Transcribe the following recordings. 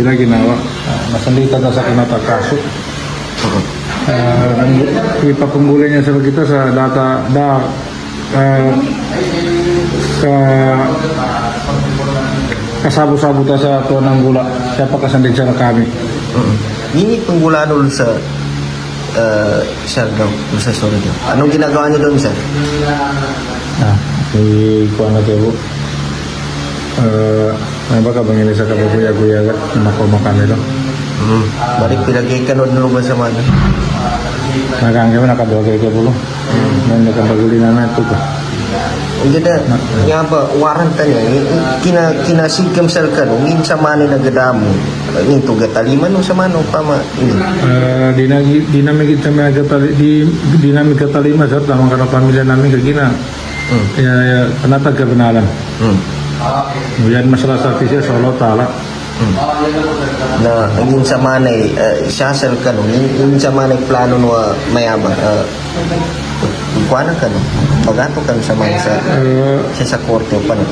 sila ginawa. Uh, nasalitan na sa kinatakaso. Uh, ipapunggulan niya sa kita sa data da uh, ka kasabo-sabo ta sa tuwan ng gula. Siya pa kasandig siya na kami. Mm. Yini panggulaan ulo sa uh, Siargao, ulo sa Sordo. Anong ginagawa niyo doon, sir? Ah, may kuha na tayo. Uh, Ano ba ka bang ilisa ka paguya-guya ka? Ya, Mako makamilo. Hmm. Balik tidak ka nun nung sa mana. Nakangke mo nakabagay ka po. Hmm. Nang nakabaguli na na ito ka. Hindi na, nga ba, waranta niya, kina, kinasigam sa kanu, ngin sa mani na gadamo, ngin to gataliman o sa mano pa ma, ini. Uh, di na, di kita may gatali, di, di na may gatalima sa tamang kami namin kagina. Hmm. Kaya, kanatag ka. Hmm. Kemudian masalah servisnya Allah taala. na yun sa manay uh, shasal ka nun, yun, sa manay plano no uh, mayama uh, ka nun, magato ka nun sa manay sa, uh, sa, sa korte o paano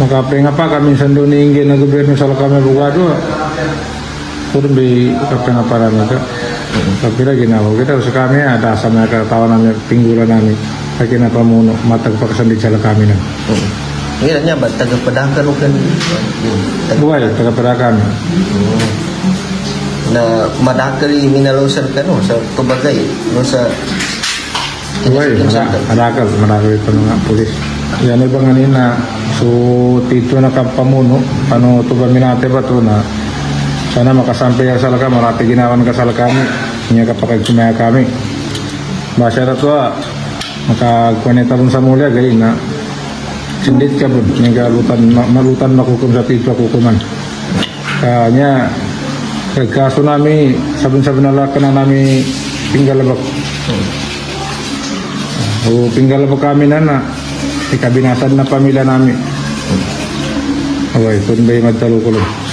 makapinga pa kami sa duningin na gobyerno sa kami bugado kurang bi kapinga nga para ka tapi lagi nawa kita harus kami ada sama ketahuan namin pinggulan namin lagi napa muno matag pakasan di jalan kami na. Ngayon niya ba, tagapadakan o kan, Buhay, tagapada kami. na madakali minalosar ka no sa tubagay no sa Buhay, madakal, madakal ito ng mga pulis. Yan iba nga nina, so tito na kampamuno, ano to ba minate ba to na sana makasampi ya sa laka, marati ginawan ka sa kami, niya kapag sumaya kami. Basa na to ah, makagkunita mo sa mulya, galing na sindit ka po, niya galutan, ma- malutan makukum sa tito kukuman. Kanya, kagkaso nami, sabon-sabon na laka na nami tinggalabak. O tinggal po kami na na. Ikabinasan na pamilya namin. Okay, kung ba'y magtalukulong.